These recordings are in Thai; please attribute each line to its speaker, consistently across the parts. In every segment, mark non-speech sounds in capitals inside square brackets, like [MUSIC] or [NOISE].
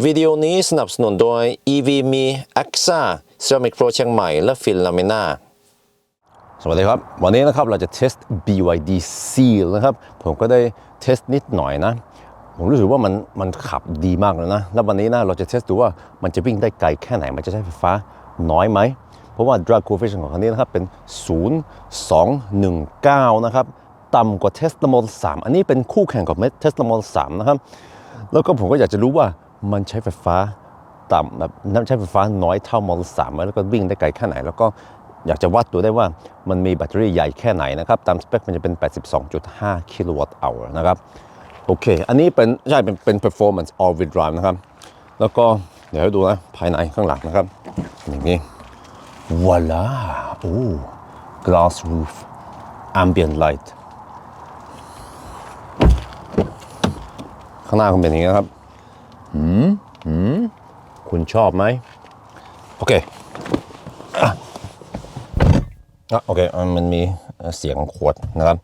Speaker 1: วิดีโอนี้สนับสนุนโดย EV มี AXA Ceramic Pro เชียงใหม่ และฟินลามิน่าสวัสดีครับ วันนี้นะครับเราจะเทส BYD Seal นะครับ ผมก็ได้เทสนิดหน่อยนะ ผมรู้สึกว่ามันมันขับดีมากเลยนะ แล้ววันนี้นะเราจะเทสดูว่ามันจะวิ่งได้ไกลแค่ไหน มันจะใช้ไฟฟ้าน้อยไหม เพราะว่า drag coefficient ของคันนี้นะครับเป็น 0.219 นะครับ ต่ำกว่า Tesla Model 3 อันนี้เป็นคู่แข่งกับ Tesla Model 3 นะครับ แล้วก็ผมก็อยากจะรู้ว่า มันใช้ไฟฟ้าต่ำแบบน้ำใช้ไฟฟ้าน้อยเท่า Model 3ไหมแล้วก็วิ่งได้ไกลแค่ไหน แล้วก็อยากจะวัดดูได้ว่ามันมีแบตเตอรี่ใหญ่แค่ไหนนะครับ ตามสเปคมันจะเป็น 82.5 กิโลวัตต์อร์นะครับ โอเค อันนี้เป็นใช่เป็นเป็น performance all wheel drive นะครับ แล้วก็เดี๋ยวให้ดูนะ ภายในข้างหลังนะครับ อย่างนี้ว o ลาโอ้ glass roof ambient light ข้างหน้าก็เป็นอย่างนี้นะครับ หืมหืมคุณชอบไหมโอเคอะอะโอเคมันมีเสียงขวดนะครับ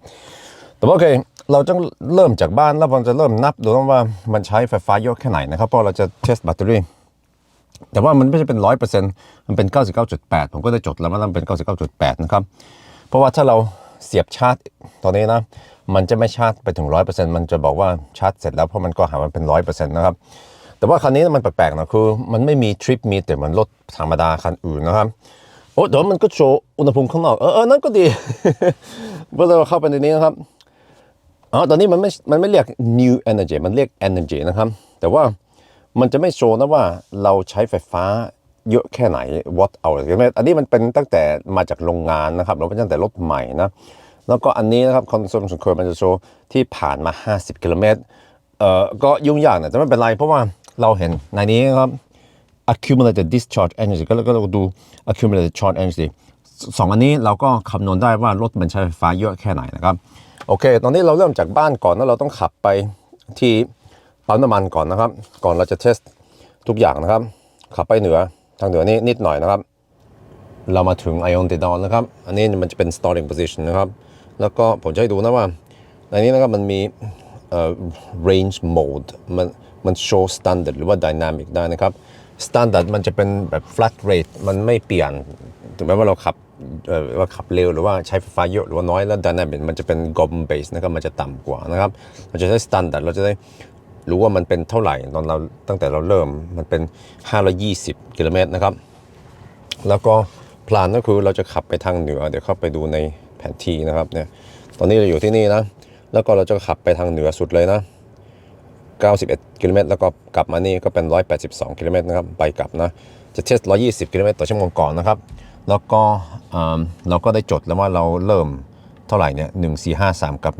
Speaker 1: แต่ว่าโอเคเราจะเริ่มจากบ้านแล้วเราจะเริ่มนับดูว่ามันใช้ไฟฟ้าเยอะแค่ไหนนะครับเพราะเราจะเทสแบตเตอรี่แต่ว่ามันไม่ใช่เป็นร้อยเปอร์เซ็นต์มันเป็น 99.8 ผมก็ได้จดแล้วว่ามันเป็น 99.8 นะครับ เพราะว่าถ้าเราเสียบชาร์จตอนนี้นะ มันจะไม่ชาร์จไปถึง 100%มันจะบอกว่าชาร์จเสร็จแล้วเพราะมันก็หาว่าเป็น 100%นะครับ แต่ว่าคันนี้มันแปลกๆนะคือมันไม่มีทริปมีแต่เหมือนรถธรรมดาคันอื่นนะครับโอ้เดี๋ยวมันก็โชว์อุณหภูมิข้างนอกเออเออนั่นก็ดีเมื่อเราเข้าไปในนี้นะครับอ๋อตอนนี้มันไม่มันไม่เรียก new energy มันเรียก energy นะครับ แต่ว่ามันจะไม่โชว์นะว่าเราใช้ไฟฟ้าเยอะแค่ไหน watt hour ใช่ไหมอันนี้มันเป็นตั้งแต่มาจากโรงงานนะครับเราเป็นตั้งแต่รถใหม่นะแล้วก็อันนี้นะครับ consumption curve มันจะโชว์ที่ผ่านมา 50 กิโลเมตรเอ่อก็ยุ่งยากนะแต่ไม่เป็นไรเพราะว่า เราเห็นในนี้ครับ accumulated discharge energy ก็แล้วก็เราดู accumulated charge energy สองอันนี้เราก็คำนวณได้ว่ารถมันใช้ไฟฟ้าเยอะแค่ไหนนะครับ โอเค ตอนนี้เราเริ่มจากบ้านก่อนแล้วเราต้องขับไปที่ปั๊มน้ำมันก่อนนะครับ ก่อนเราจะเทสทุกอย่างนะครับ ขับไปเหนือทางเหนือนี่นิดหน่อยนะครับ เรามาถึง Ion d e d o n นนะครับ อันนี้มันจะเป็น starting position นะครับ แล้วก็ผมจะให้ดูนะว่าในนี้นะครับมันมี range mode มัน มัน show standard หรือว่า dynamic ได้นะครับ standard มันจะเป็นแบบ flat rate มันไม่เปลี่ยนถึงแม้ว่าเราขับว่าขับเร็วหรือว่าใช้ไฟฟ้าเยอะหรือว่าน้อยแล้ว dynamic มันจะเป็น gom base นะครับมันจะต่ำกว่านะครับเราจะใช้ standard เราจะได้รู้ว่ามันเป็นเท่าไหร่ตอนเราตั้งแต่เราเริ่มมันเป็น 520 กิโลเมตรนะครับ แล้วก็พลานก็คือเราจะขับไปทางเหนือ เดี๋ยวเข้าไปดูในแผนที่นะครับเนี่ยตอนนี้เราอยู่ที่นี่นะ แล้วก็เราจะขับไปทางเหนือสุดเลยนะ 91 กิโลเมตรแล้วก็กลับมานี่ก็เป็น 182 กิโลเมตรนะครับไปกลับนะจะเทส 120 กิโลเมตรต่อชั่วโมงก่อนนะครับ แล้วก็เราก็ได้จดแล้วว่าเราเริ่มเท่าไหร่เนี่ย1453 กับ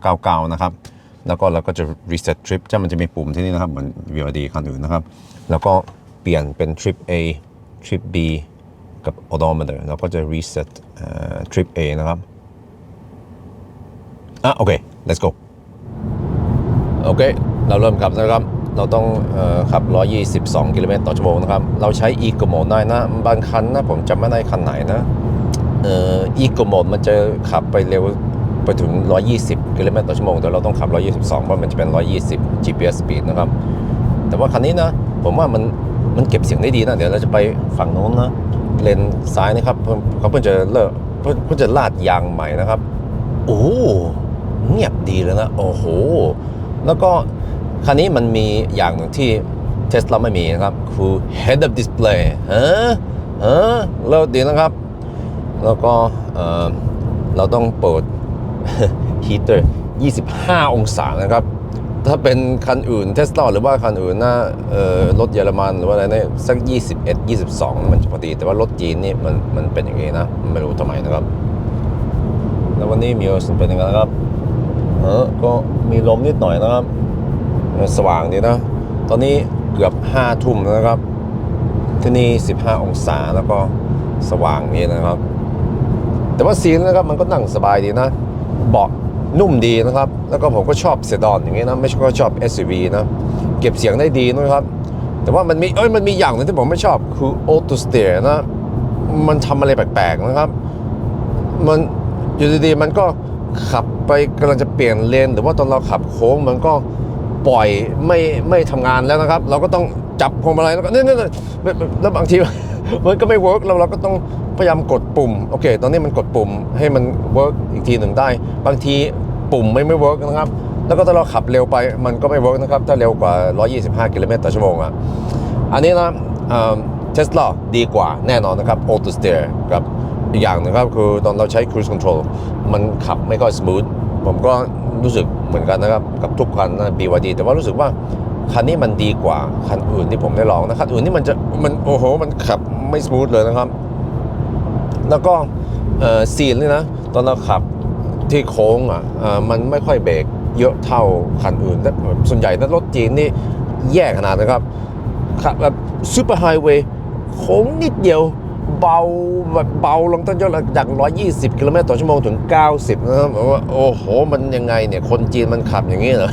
Speaker 1: 1399 นะครับ แล้วก็เราก็จะ reset trip จะมันจะมีปุ่มที่นี่นะครับ เหมือน VOD คันอื่นนะครับ แล้วก็เปลี่ยนเป็น trip A trip B กับ odometer เราก็จะ reset เอ่อ trip A นะครับ อะโอเค let's go โอเค เราเริ่มขับนะครับ เราต้องออขับ 122 กิโลเมตรต่อชั่วโมงนะครับ เราใช้ Eco Mode ได้นะ บางคันนะผมจำไม่ได้คันไหนนะเอ่อ Eco Mode มันจะขับไปเร็วไปถึง 120 กิโลเมตรต่อชั่วโมง แต่เราต้องขับ 122 เพราะมันจะเป็น 120 GPS speed นะครับ แต่ว่าคันนี้นะ ผมว่ามันมันเก็บเสียงได้ดีนะ เดี๋ยวเราจะไปฝั่งโน้นนะ เลนซ้ายนะครับเพิ่งเขาเพิ่งจะเลิกเพิ่งเพิ่งจะลาดยางใหม่นะครับ โอ้เงียบดีเลยนะ โอ้โห แล้วก็คันนี้มันมีอย่างหนึ่งที่เทสลาไม่มีนะครับ คือ head up display เฮะฮะเลิศดีนะครับ แล้วก็เออเราต้องเปิด heater 25 องศานะครับ ถ้าเป็นคันอื่นเทสลาหรือว่าคันอื่นนะเอ่อรถเยอรมันหรือว่าอะไรเนี่ยสัก 21 22 มันจะพอดี แต่ว่ารถจีนนี่มันมันเป็นอย่างนี้นะ ไม่รู้ทำไมนะครับ แล้ววันนี้มิวส์เป็นยังไงนะครับ เออก็มีลมนิดหน่อยนะครับ สว่างดีนะ ตอนนี้เกือบห้าทุ่มนะครับ ที่นี่15องศาแล้วก็สว่างนี้นะครับ แต่ว่าซีนนะครับมันก็นั่งสบายดีนะ เบาะนุ่มดีนะครับ แล้วก็ผมก็ชอบเซดอนอย่างนี้นะ ไม่ใช่ก็ชอบ SUV นะ เก็บเสียงได้ดีนะครับ แต่ว่ามันมีเอ้ยมันมีอย่างหนึงที่ผมไม่ชอบคือ auto steer นะ มันทำอะไรแปลกๆนะครับ มันอยู่ดีๆมันก็ ขับไปกำลังจะเปลี่ยนเลนหรือว่าตอนเราขับโค้งมันก็ปล่อยไม่ไม่ทำงานแล้วนะครับ เราก็ต้องจับพวงมาลัยแล้วก็เนี่ยเนี่ยเนี่ยแล้วบางทีมันก็ไม่เวิร์กเราเราก็ต้องพยายามกดปุ่มโอเค ตอนนี้มันกดปุ่มให้มันเวิร์กอีกทีหนึ่งได้ บางทีปุ่มไม่ไม่เวิร์กนะครับ แล้วก็ถ้าเราขับเร็วไปมันก็ไม่เวิร์กนะครับ ถ้าเร็วกว่า 125 กิโลเมตรต่อชั่วโมงอะอันนี้นะเทสลาดีกว่าแน่นอนนะครับ Auto Steer กับ อีกอย่างหนะครับคือตอนเราใช้ Cruise Control มันขับไม่ค่อยสมูทผมก็รู้สึกเหมือนกันนะครับกับทุกคันนะ BYD แต่ว่ารู้สึกว่าคันนี้มันดีกว่าคันอื่นที่ผมได้ลองนะคันอื่นนี่มันจะมันโอ้โหมันขับไม่สมูทเลยนะครับ แล้วก็เอ่อซีนนี่นะตอนเราขับที่โค้งอะมันไม่ค่อยเบรกเยอะเท่าคันอื่นแต่ส่วนใหญ่ถ้ารถจีนนี่แย่ขนาดนะครับขับแบบซูเปอร์ไฮเวย์โค้งนิดเดียว เบาแบบเบาลงตั้งเยอะเลยจาก 120 กิโลเมตรต่อชั่วโมงถึง 90 นะครับผมว่าโอ้โห มันยังไงเนี่ย คนจีนมันขับอย่างนี้เหรอ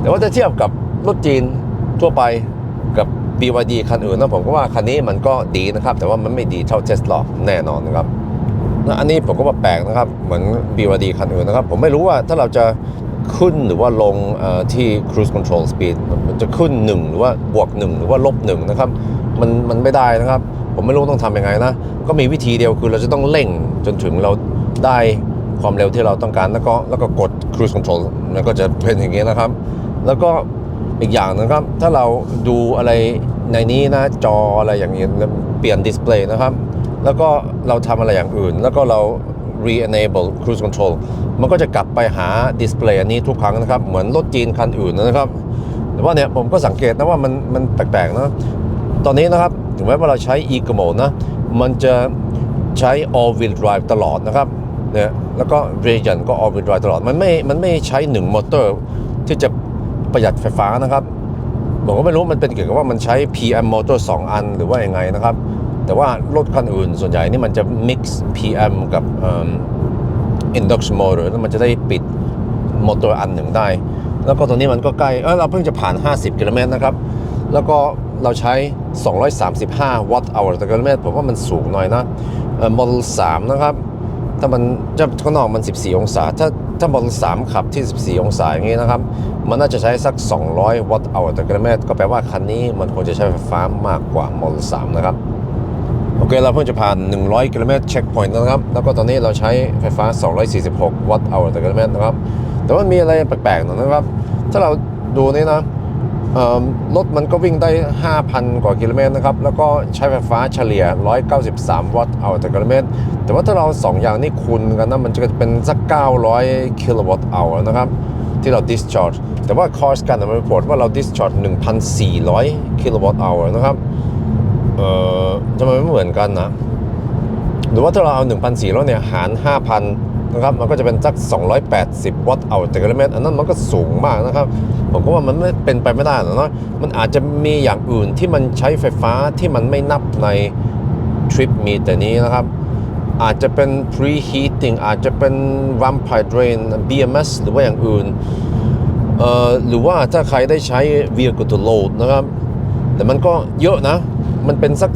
Speaker 1: แต่ว่าถ้าเทียบกับรถจีนทั่วไปกับ BYD คันอื่นนะผมก็ว่าคันนี้มันก็ดีนะครับ แต่ว่ามันไม่ดีเท่า Tesla แน่นอนนะครับอันนี้ผมก็ว่าแปลกนะครับ เหมือน BYD คันอื่นนะครับ ผมไม่รู้ว่าถ้าเราจะขึ้นหรือว่าลงที่ cruise control speed มันจะขึ้น 1 หรือว่าบวก 1 หรือว่าลบ1นะครับ มันมันไม่ได้นะครับ ผมไม่รู้ต้องทำยังไงนะ ก็มีวิธีเดียวคือเราจะต้องเร่งจนถึงเราได้ความเร็วที่เราต้องการแล้วก็แล้วก็กด cruise control มันก็จะเป็นอย่างนี้นะครับ แล้วก็อีกอย่างนะครับ ถ้าเราดูอะไรในนี้นะจออะไรอย่างนี้แล้วเปลี่ยนดิสเพลย์นะครับ แล้วก็เราทำอะไรอย่างอื่น แล้วก็เรา re-enable cruise control มันก็จะกลับไปหาดิสเพลย์อันนี้ทุกครั้งนะครับ เหมือนรถจีนคันอื่นนะครับ แต่ว่าเนี่ยผมก็สังเกตนะว่ามันมันแปลกๆนะ ตอนนี้นะครับถึงแม้ว่าเราใช้ e c o m o นะมันจะใช้ all wheel drive ตลอดนะครับเนี่ยแล้วก็ region ก็ all wheel drive ตลอด มันไม่มันไม่ใช้หนึ่งมอเตอร์ที่จะประหยัดไฟฟ้านะครับผมก็ไม่รู้มันเป็นเกี่ยวกับว่ามันใช้ PM motor 2 อันหรือว่ายังไงนะครับ แต่ว่ารถคันอื่นส่วนใหญ่นี่มันจะ mix PM กับ induction motor แล้วมันจะได้ปิดมอเตอร์อันหนึ่งได้ แล้วก็ตรงนี้มันก็ใกล้เออเราเพิ่งจะผ่าน 50 กิโลเมตรนะครับ แล้วก็เราใช้ 235 วัตต์ hour ต่อกิโลเมตรผมว่ามันสูงหน่อยนะเออ Model 3นะครับ ถ้ามันจะข้างนอกมัน 14 องศา ถ้าถ้า Model 3ขับที่ 14 องศาอย่างนี้นะครับ มันน่าจะใช้สัก 200 วัตต์ hour ต่อกิโลเมตรก็แปลว่าคันนี้มันควรจะใช้ไฟฟ้ามากกว่า Model 3นะครับโอเค เราเพิ่งจะผ่าน 100 กิโลเมตรเช็คพอยต์นะครับ แล้วก็ตอนนี้เราใช้ไฟฟ้า 246 วัตต์ hour ต่อกิโลเมตรนะครับ แต่ว่ามีอะไรแปลกๆหน่อยนะครับ ถ้าเราดูนี่นะ รถมันก็วิ่งได้ 5,000 กว่ากิโลเมตรนะครับ แล้วก็ใช้ไฟฟ้าเฉลี่ย 193 วัตต์ hour ต่อกิโลเมตร แต่ว่าถ้าเราสองอย่างนี้คูณกันนะ มันจะเป็นสัก 900 กิโลวัตต์ hour นะครับ ที่เรา discharge แต่ว่า cost การมันรีพอร์ตว่าเรา discharge 1,400 กิโลวัตต์ hour นะครับ เอ่อทำไมไม่เหมือนกันนะ หรือว่าถ้าเราเอา 1,400 เนี่ย หาร 5,000 นะครับมันก็จะเป็นสัก 280 วัตต์เอาต่อกิโลเมตรอันนั้นมันก็สูงมากนะครับ ผมก็ว่ามันไม่เป็นไปไม่ได้หรอกเนาะมันอาจจะมีอย่างอื่นที่มันใช้ไฟฟ้าที่มันไม่นับในทริปมีแต่นี้นะครับ อาจจะเป็น preheating อาจจะเป็น vampire drain BMS หรือว่าอย่างอื่นเอ่อหรือว่าถ้าใครได้ใช้ vehicle to load นะครับ แต่มันก็เยอะนะ มันเป็นสัก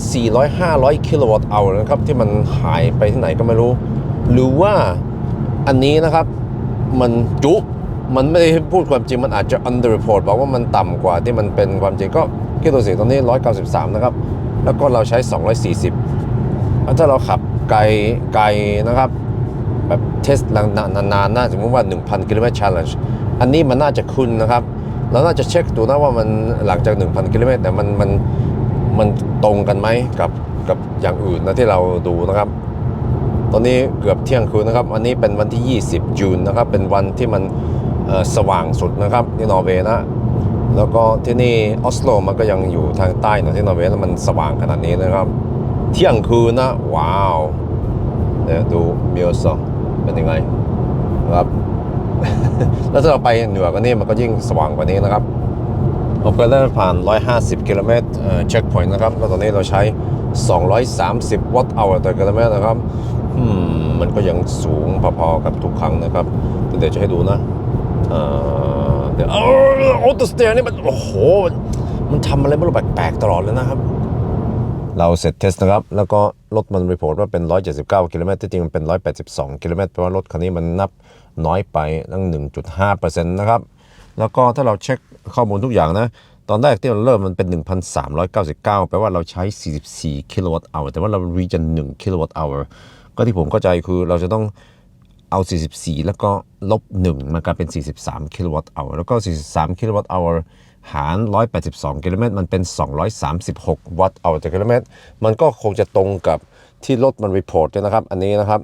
Speaker 1: 400-500 กิโลวัตต์เอานะครับ ที่มันหายไปที่ไหนก็ไม่รู้ หรือว่า อันนี้นะครับ มันจุมันไม่ได้พูดความจริงมันอาจจะ under report บอกว่ามันต่ำกว่าที่มันเป็นความจริงก็คิดตัวสิตอนนี้ 193 นะครับ แล้วก็เราใช้ 240แล้วถ้าเราขับไกลไกลนะครับ แบบเทสนานๆน่าสมมติว่า 1,000 กิโลเมตร challenge อันนี้มันน่าจะขึ้นนะครับ เราน่าจะเช็คดูนะว่ามันหลังจาก 1,000 กิโลเมตรเนี่มันมันมันตรงกันไหมกับกับอย่างอื่นนะที่เราดูนะครับ ตอนนี้เกือบเที่ยงคืนนะครับ อันนี้เป็นวันที่ 20จูนนะครับ เป็นวันที่มันสว่างสุดนะครับที่นอร์เวย์นะ แล้วก็ที่นี่ออสโลมันก็ยังอยู่ทางใต้นะที่นอร์เวย์แล้วมันสว่างขนาดนี้นะครับ เที่ยงคืนนะ ว้าวเดี๋ยวดูเมียวซอเป็นยังไงนะครับ แล้วถ้าเราไปเหนือกว่านี้มันก็ยิ่งสว่างกว่านี้นะครับเราไปได้ผ่าน 150 กิโลเมตรเช็คพอยต์นะครับ แล้วตอนนี้เราใช้ 230 วัตต์เอาต่อกิโลเมตรนะครับ มมันก็ยังสูงพอๆกับทุกครั้งนะครับเดี๋ยวจะให้ดูนะเอ่อเดี๋ยวออโตสเตียนี่มันโอ้โห มันทำอะไรไม่รู้แปลกๆตลอดเลยนะครับ เราเสร็จเทสนะครับ แล้วก็รถมันรีพอร์ตว่าเป็น 179 กิโลเมตรที่จริงมันเป็น 182 กิโลเมตรแปลว่ารถคันนี้มันนับน้อยไปตั้ง 1.5%นะครับ แล้วก็ถ้าเราเช็คข้อมูลทุกอย่างนะตอนแรกที่เราเริ่มมันเป็น 1,399 แปลว่าเราใช้ 44 กิโลวัตต์เอาแต่ว่าเรา region 1กิโลวัตต์เอา ก็ที่ผมเข้าใจคือเราจะต้องเอา 44 แล้วก็ลบ 1 มันกลายเป็น 43 กิโลวัตต์เอาแล้วก็ 43 กิโลวัตต์เอาหาร 182 กิโลเมตร มันเป็น 236 วัตต์เอาต่อกิโลเมตร มันก็คงจะตรงกับที่รถมันรีพอร์ตนะครับ อันนี้นะครับ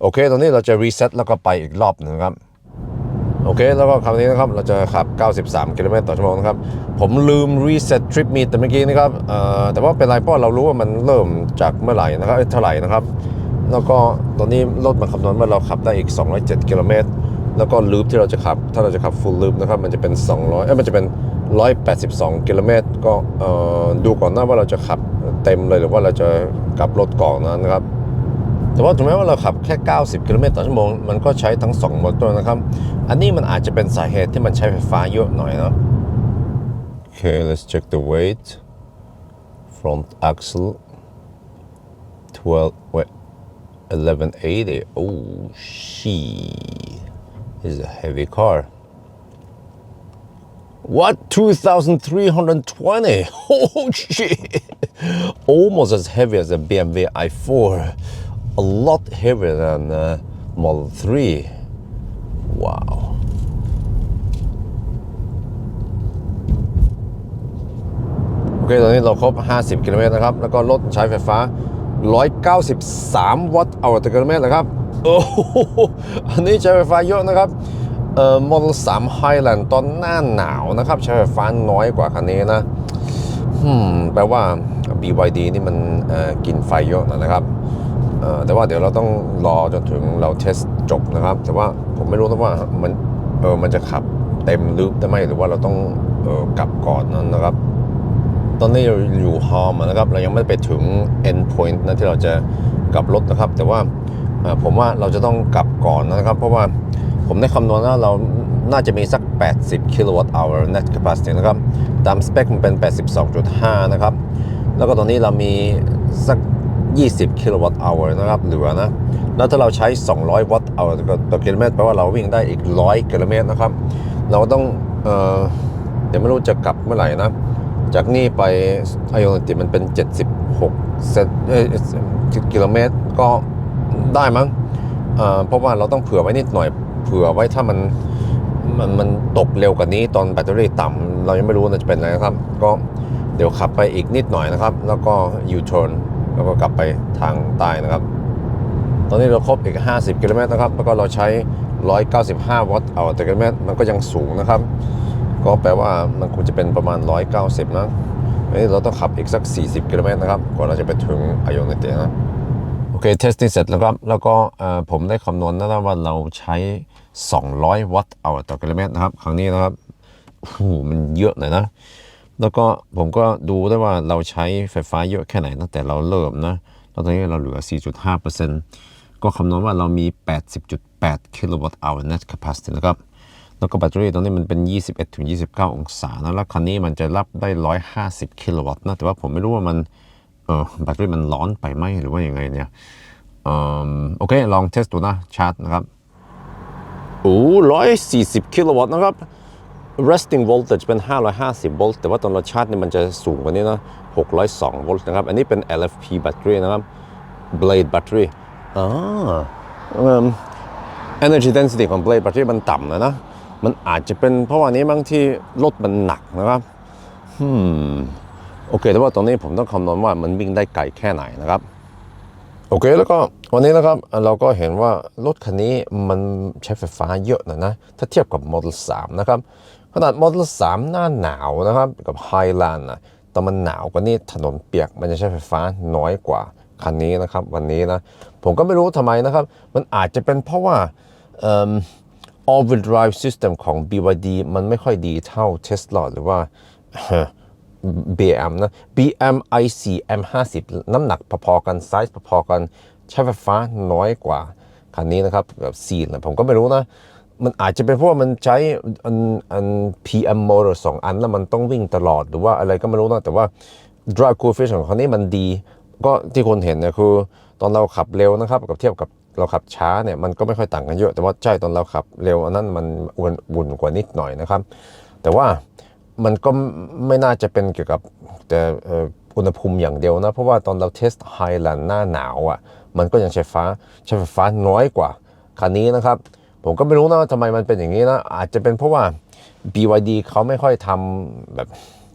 Speaker 1: โอเค ตอนนี้เราจะรีเซ็ตแล้วก็ไปอีกรอบหนึ่งครับโอเค แล้วก็คราวนี้นะครับ เราจะขับ 93 กิโลเมตรต่อชั่วโมงนะครับ ผมลืมรีเซ็ตทริปมีแต่เมื่อกี้นะครับแต่ว่าเป็นไรเพราะเรารู้ว่ามันเริ่มจากเมื่อไหร่นะครับเท่าไหร่นะครับ แล้วก็ตอนนี้รถมันคำนวณว่าเราขับได้อีก 207กิโลเมตรแล้วก็ลูปที่เราจะขับ ถ้าเราจะขับ full loop นะครับ มันจะเป็น 200เอ้ยมันจะเป็น 182 กิโลเมตร ก็ดูก่อนหน้าว่าเราจะขับเต็มเลยหรือว่าเราจะกลับรถก่อนนะครับ แต่ว่าถึงแม้ว่าเราขับแค่ 90 กิโลเมตรต่อชั่วโมง มันก็ใช้ทั้ง2มอเตอร์นะครับ อันนี้มันอาจจะเป็นสาเหตุที่มันใช้ไฟฟ้าเยอะหน่อยนะ Okay let's check the weight front axle 12 wait 1180 oh she is a heavy car what 2320 [LAUGHS] oh shit almost as heavy as a BMW i4 a lot heavier than uh, Model 3 wow โอเค ตอนนี้เราครบ 50 กิโลเมตรนะครับ แล้วก็รถใช้ไฟฟ้า 193 วัตต์เอาต่อกิโลเมตรนะครับโอ้โหอันนี้ใช้ไฟฟ้าเยอะนะครับเอ่อ Model 3 Highland ตอนหน้าหนาวนะครับ ใช้ไฟฟ้าน้อยกว่าคันนี้นะอืมแปลว่า BYD นี่มันเอ่อกินไฟเยอะนะครับเอ่อแต่ว่าเดี๋ยวเราต้องรอจนถึงเราเทสจบนะครับ แต่ว่าผมไม่รู้นะว่ามันเออมันจะขับเต็มลูปได้ไหมหรือว่าเราต้องเออกลับก่อนนั้นนะครับ ตอนนี้เราอยู่ฮอมนะครับ เรายังไม่ไปถึง end point นะที่เราจะกลับรถนะครับ แต่ว่าผมว่าเราจะต้องกลับก่อนนะครับ เพราะว่าผมได้คำนวณว่าเราน่าจะมีสัก 80 kWh net capacity นะครับ ตามสเปคมันเป็น 82.5 นะครับ แล้วก็ตอนนี้เรามีสัก 20 kWh นะครับ เหลือนะ แล้วถ้าเราใช้ 200 วัตต์ hour ต่อกิโลเมตรแปลว่าเราวิ่งได้อีก 100 กิโลเมตรนะครับ เราต้อง เออเดี๋ยวไม่รู้จะกลับเมื่อไหร่นะ จากนี่ไปอโยติมันเป็น 76เซนเอ้ยกิโลเมตรก็ได้มั้งเพราะว่าเราต้องเผื่อไว้นิดหน่อย เผื่อไว้ถ้ามันมันมันตกเร็วกว่านี้ตอนแบตเตอรี่ต่ำเรายังไม่รู้ว่าจะเป็นอะไรนะครับ ก็เดี๋ยวขับไปอีกนิดหน่อยนะครับ แล้วก็ U turn แล้วก็กลับไปทางใต้นะครับ ตอนนี้เราครบอีก 50 กิโลเมตรนะครับ แล้วก็เราใช้ 195 วัตต์เอาต่อกิโลเมตรมันก็ยังสูงนะครับ ก็แปลว่ามันควรจะเป็นประมาณ 190 นะอันนี้เราต้องขับอีกสัก 40 กิโลเมตรนะครับ ก่อนเราจะไปถึงอโยนเตนะ โอเค เทสติ้งเสร็จแล้วครับ แล้วก็ผมได้คำนวณนะว่าเราใช้ 200 วัตต์เอาต่อกิโลเมตรนะครับ ครั้งนี้นะครับโอ้โหมันเยอะหน่อยนะ แล้วก็ผมก็ดูได้ว่าเราใช้ไฟฟ้าเยอะแค่ไหนตั้งแต่เราเริ่มนะแล้วตอนนี้เราเหลือ 4.5%ก็คำนวณว่าเรามี 80.8 กิโลวัตต์ hour net capacity นะครับ แล้วก็แบตเตอรี่ตรงนี้มันเป็น 21ถึง29 องศานะแล้วคันนี้มันจะรับได้ 150 กิโลวัตต์นะ แต่ว่าผมไม่รู้ว่ามันเออแบตเตอรี่มันร้อนไปไหมหรือว่ายังไงเนี่ยเออโอเค ลองเทสดูนะ ชาร์จนะครับ โอ้ร้อยสี่สิบกิโลวัตต์นะครับ resting voltage เป็น 550 โวลต์ แต่ว่าตอนเราชาร์จเนี่ยมันจะสูงกว่านี้นะ602 โวลต์นะครับ อันนี้เป็น LFP แบตเตอรี่นะครับ blade battery อ่าเอิ่ม energy density ของ blade battery มันต่ำนะนะ มันอาจจะเป็นเพราะว่านี้บางที่รถมันหนักนะครับอืมโอเค แต่ว่าตอนนี้ผมต้องคำนวณว่ามันวิ่งได้ไกลแค่ไหนนะครับ โอเคแล้วก็วันนี้นะครับเราก็เห็นว่ารถคันนี้มันใช้ไฟฟ้าเยอะหนะนะ ถ้าเทียบกับ Model 3นะครับขนาด Model 3หน้าหนาวนะครับ กับ Highland นะแต่มันหนาวกว่านี้ถนนเปียกมันจะใช้ไฟฟ้าน้อยกว่าคันนี้นะครับ วันนี้นะ ผมก็ไม่รู้ทำไมนะครับ มันอาจจะเป็นเพราะว่า all-wheel drive system ของ BYD มันไม่ค่อยดีเท่า Tesla หรือว่า BM นะ BM i4 M50 น้ำหนักพอๆกันไซส์พอๆกันใช้ไฟฟ้าน้อยกว่าคันนี้นะครับแบบซีนผมก็ไม่รู้นะ มันอาจจะเป็นเพราะว่ามันใช้อันอัน PM motor สองอันแล้วมันต้องวิ่งตลอดหรือว่าอะไรก็ไม่รู้นะ แต่ว่า drive coefficient ของคันนี้มันดี ก็ที่คนเห็นเนี่ยคือ ตอนเราขับเร็วนะครับ กับเทียบกับ เราขับช้าเนี่ยมันก็ไม่ค่อยต่างกันเยอะ แต่ว่าใช่ตอนเราขับเร็วอันนั้นมันอุ่นวุ่นกว่านิดหน่อยนะครับ แต่ว่ามันก็ไม่น่าจะเป็นเกี่ยวกับแต่อุณหภูมิอย่างเดียวนะ เพราะว่าตอนเราเทสไฮแลนด์หน้าหนาวอะมันก็ยังใช้ฟ้าใช้ไฟฟ้าน้อยกว่าคันนี้นะครับ ผมก็ไม่รู้นะว่าทำไมมันเป็นอย่างนี้นะ อาจจะเป็นเพราะว่า BYD เขาไม่ค่อยทำแบบ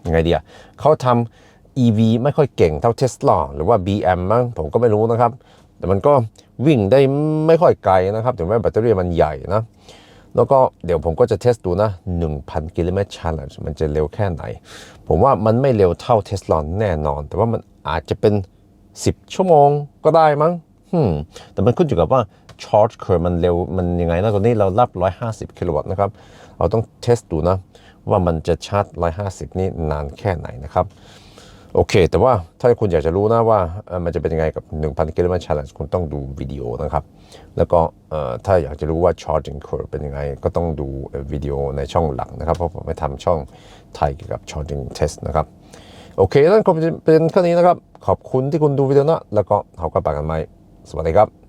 Speaker 1: ยังไงเดียเขาทำ EV ไม่ค่อยเก่งเท่า Tesla หรือว่า BM มั้งผมก็ไม่รู้นะครับ แต่มันก็ วิ่งได้ไม่ค่อยไกลนะครับถึงแม้แบตเตอรี่มันใหญ่นะแล้วก็เดี๋ยวผมก็จะเทสดูนะ 1,000 กิโลเมตร challenge มันจะเร็วแค่ไหน ผมว่ามันไม่เร็วเท่าเทสลาแน่นอน แต่ว่ามันอาจจะเป็น 10 ชั่วโมงก็ได้มั้งอืมแต่มันขึ้นอยู่กับว่า charge curve มันเร็วมันยังไงนะตอนนี้เรารับ 150 กิโลวัตต์นะครับ เราต้องเทสดูนะ ว่ามันจะชาร์จ 150 นี่นานแค่ไหนนะครับ โอเค แต่ว่าถ้าคุณอยากจะรู้นะว่ามันจะเป็นยังไงกับ 1,000 กิโลเมตร challenge คุณต้องดูวิดีโอนะครับ แล้วก็ถ้าอยากจะรู้ว่า charging curve เป็นยังไง ก็ต้องดูวิดีโอในช่องหลักนะครับ เพราะผมไปทำช่องไทยเกี่ยวกับ charging test นะครับ โอเคนั่นก็เป็นแค่นี้นะครับ ขอบคุณที่คุณดูวิดีโอนะ แล้วก็เขาก็ปากกันไหมสวัสดีครับ